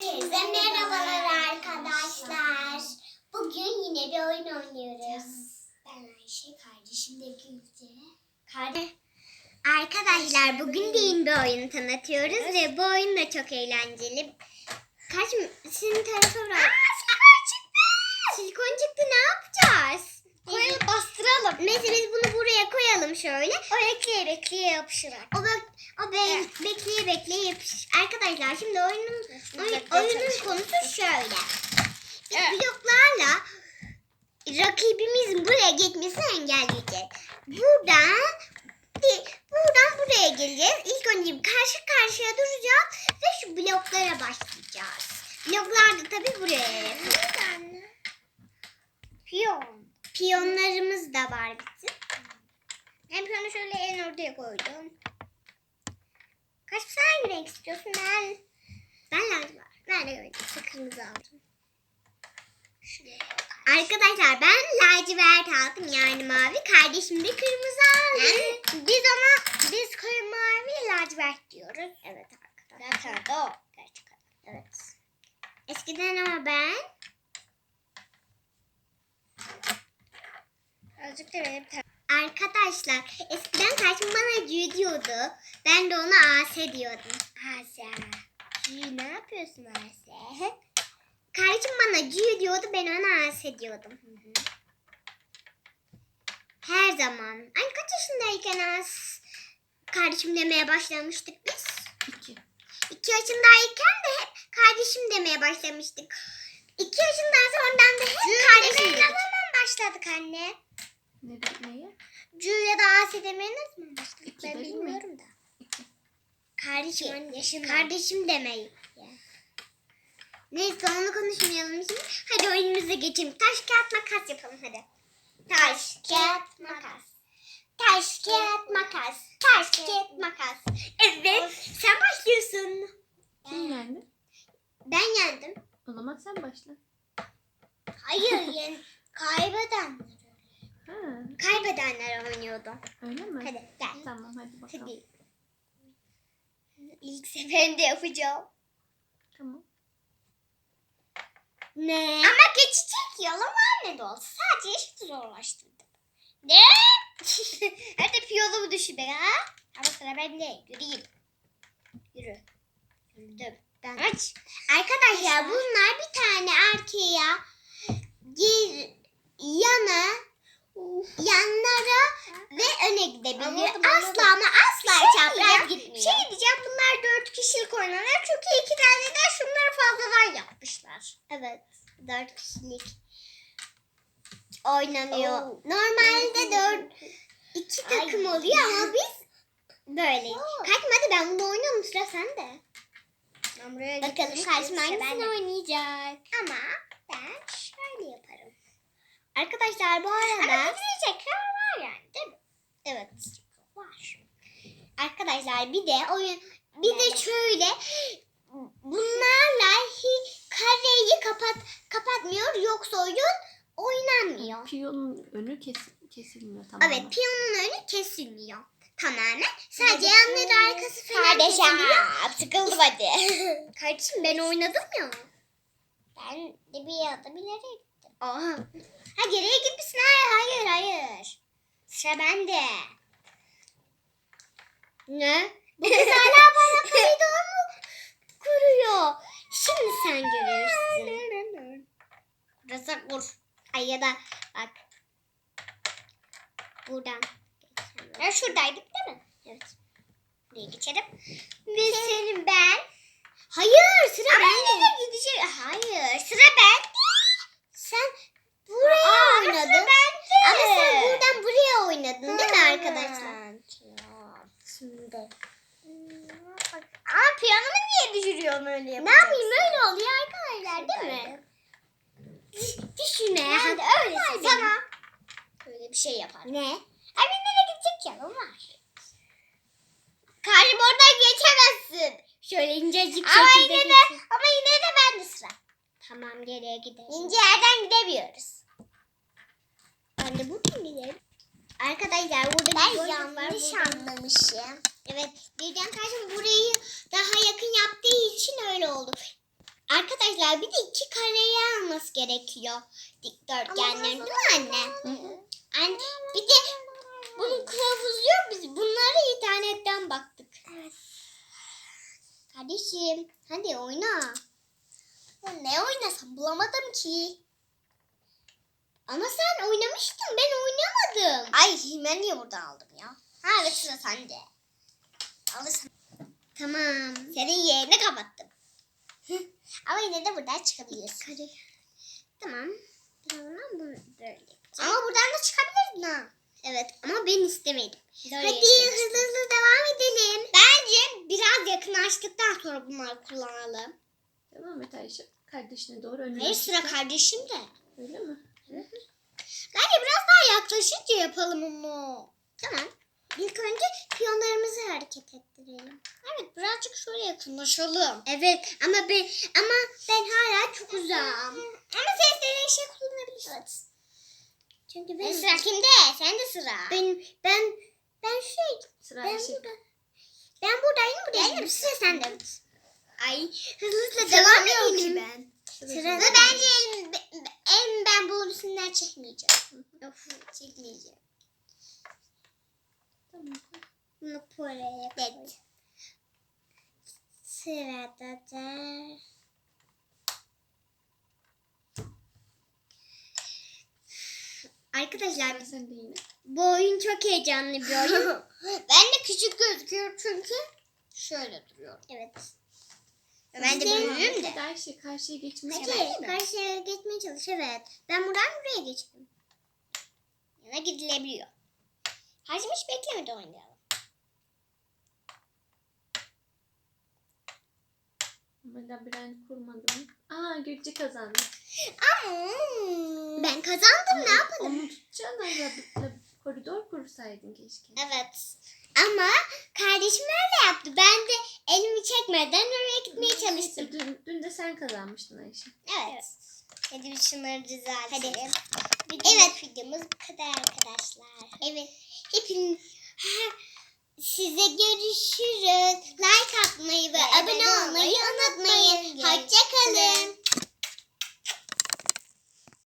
Herkese merhabalar arkadaşlar. Bugün yine bir oyun oynuyoruz. Ben Ayşe, kardeşim de Gülce. Kardeş... Arkadaşlar bugün de yeni bir oyun tanıtıyoruz ve bu oyun da çok eğlenceli. Kaç senin telefon var? silikon çıktı. Silikon çıktı ne yapacağız? Koyalım bastıralım. Mesela biz bunu buraya koyalım şöyle. O bekleye bekleye yapışır. O, bek, o be, bekleye bekleye yapış. Arkadaşlar şimdi oyunun oyun, oyunun konusu şöyle. Biz Evet. bloklarla rakibimizin buraya gitmesini engelleyeceğiz. Buradan buradan buraya geleceğiz. İlk önce bir karşı karşıya duracağız ve şu bloklara başlayacağız. Bloklar da tabii buraya yapıyoruz. Piyon. Piyonlarımız da var bizim. Hem şunu şöyle en ortaya koydum. Kaç hangi renk istiyorsun? Ben ben lacivert. Ben de öyle kırmızı aldım. Şuraya. Arkadaşlar ben lacivert aldım yani mavi. Kardeşim de kırmızı aldı. Biz ona biz koyu mavi lacivert diyoruz. Evet arkadaşlar. Zaten de o. Gerçek adı. Evet. Eskiden ama ben Azıcık da tane. arkadaşlar eskiden kardeşim bana cü diyordu. Ben de ona as diyordum. Asya. İyi ne yapıyorsun Asya? Kardeşim bana cü diyordu ben ona as diyordum. Her zaman. Ay kaç yaşındayken az kardeşim demeye başlamıştık biz? İki. İki yaşındayken de hep kardeşim demeye başlamıştık. İki yaşından sonradan da hep kardeşim demeye dedik. ne zaman başladık anne? Ne, neye? Cü ya da Asi zaman başladık İki ben değil mi? bilmiyorum da. İki. Kardeşim, yaşında. kardeşim demeyi. Neyse onu konuşmayalım şimdi. Hadi oyunumuza geçelim. Taş kağıt makas yapalım hadi. Taş kağıt makas. Taş kağıt makas. Taş kağıt makas. Evet sen başlıyorsun. Kim yendi? Ben yendim. O zaman sen başla. Hayır yen kaybeden. Ha, Kaybedenler oynuyordu. öyle mi? Hadi gel. Tamam hadi bakalım. Hadi. İlk seferinde yapacağım. Tamam. Ne? Ama geçecek yolu var ne de olsa. Sadece işi zorlaştırdım. Ne? Hadi piyolumu düşür be ha. Ama sıra bende. Yürüyeyim. Yürü. Yürüdüm. Ben- Aç. Arkadaşlar bunlar bir tane arkaya gir yana yanlara ve öne gidebiliyor. Anladım, asla anladım. ama asla şey çapraz gitmiyor. Şey diyeceğim bunlar dört kişilik oynanıyor. Çünkü iki tane de şunları fazladan yapmışlar. Evet. Dört kişilik oynanıyor. Oo. Normalde dört iki takım Ay. oluyor ama biz böyle. Oo. Kaçma hadi ben bunu oynuyorum sıra sende. Ben buraya Bakalım karşıma hangisini oynayacak. Ama ben şöyle yaparım. Arkadaşlar bu arada Ama gidecekler var yani değil mi? evet Var. arkadaşlar bir de oyun bir de şöyle bunlarla hi, kareyi kapat kapatmıyor yoksa oyun oynanmıyor. Piyonun önü kes, kesilmiyor tamam Evet mı? piyanonun önü kesilmiyor. Tamamen. Sadece yanları arkası falan Kardeşim kesiliyor. sıkıldım hadi. Kardeşim ben oynadım ya. ben de bir adım ileri gittim. Aha. Ha geriye gitmişsin. Hayır hayır hayır. Sıra bende. Ne? Bu kız hala bana koridor mu kuruyor? Şimdi sen görürsün. Burası vur. Ay ya da bak. Buradan. Ya şuradaydık değil mi? Evet. Buraya geçelim. Ve senin ben. Hayır sıra bende gidecek. Hayır sıra bende. Sen buraya Aa, oynadın. sıra bende. Ama sen buradan buraya oynadın değil mi arkadaşlar? Şimdi. Aa piyanomu niye düşürüyorum yapayım öyle oluyor arkadaşlar değil mi? Düşünme. Yani hadi öyle sana. Böyle bir şey yapar. Ne? Benim de gidecek yanım var. Karım oradan geçemezsin. Şöyle incecik Ama şekilde yine de, geçin. ama yine de bende sıra. Tamam geriye gidelim. İnce yerden gidemiyoruz. Ben de buradan gidelim. Arkadaşlar burada Ben bir var. yanlış Buradan- anlamışım. Evet birden karşım burayı daha yakın oldu. Arkadaşlar bir de iki kareyi alması gerekiyor. Dikdörtgenlerin değil mi anne? Hı hı. Anne bir de bunun kılavuzu yok biz bunları internetten baktık. Kardeşim hadi oyna. Ya ne oynasam bulamadım ki. Ama sen oynamıştın ben oynamadım. Ay ben niye buradan aldım ya? Ha evet sıra sende. Alırsın. Tamam. Senin yerini kapattım. Ama yine de buradan çıkabilirsin. Kare. Tamam. Birazdan bunu böyle yapacağım. Ama buradan da çıkabilirdin ha. Evet ama ben istemedim. Doğru Hadi istemiştin. hızlı hızlı devam edelim. Bence biraz yakınlaştıktan sonra bunları kullanalım. Devam et Ayşe. Kardeşine doğru önüne. Hayır sıra kardeşim de. Öyle mi? Bence biraz daha yaklaşınca yapalım onu. Tamam. İlk önce. Evet şöyle yakınlaşalım. Evet ama ben ama ben hala çok uzağım. Ama sen istediğin şey kullanabilirsin. Evet. Çünkü E, ben sıra kimde? Sen de sıra. ben ben ben şey Sıra ben Ayşe. burada ben buradayım buradayım. Benim Sıra sende. Ay hızlı hızlı Devam ki ben. Sıra. Ve bence en, en ben bu üstünden çekmeyeceğim. Of çekmeyeceğim. Tamam. Bunu buraya koy. Evet. Sırada da Arkadaşlar bu oyun çok heyecanlı bir oyun. ben de küçük gözüküyorum çünkü şöyle duruyorum. evet. Ben de büyüğüm de. Hadi Ayşe karşıya geçmiş. Hadi karşıya geçmeye çalış evet. Ben buradan buraya geçtim. Yana gidilebiliyor. Hiç beklemedi oynayalım. Ama labirent kurmadım. Aa Gülce kazandı. Ama Ben kazandım ne yapalım? Onu tutacaksın lab- koridor kursaydın keşke. Evet. Ama kardeşim öyle yaptı. Ben de elimi çekmeden oraya gitmeye çalıştım. Neyse, Dün, dün de sen kazanmıştın Ayşe. Evet. Hadi bir şunları düzeltelim. Evet. videomuz bu kadar arkadaşlar. Evet. Hepin size görüşürüz. Like atmayı ve Ve abone olmayı unutmayın. Hoşçakalın.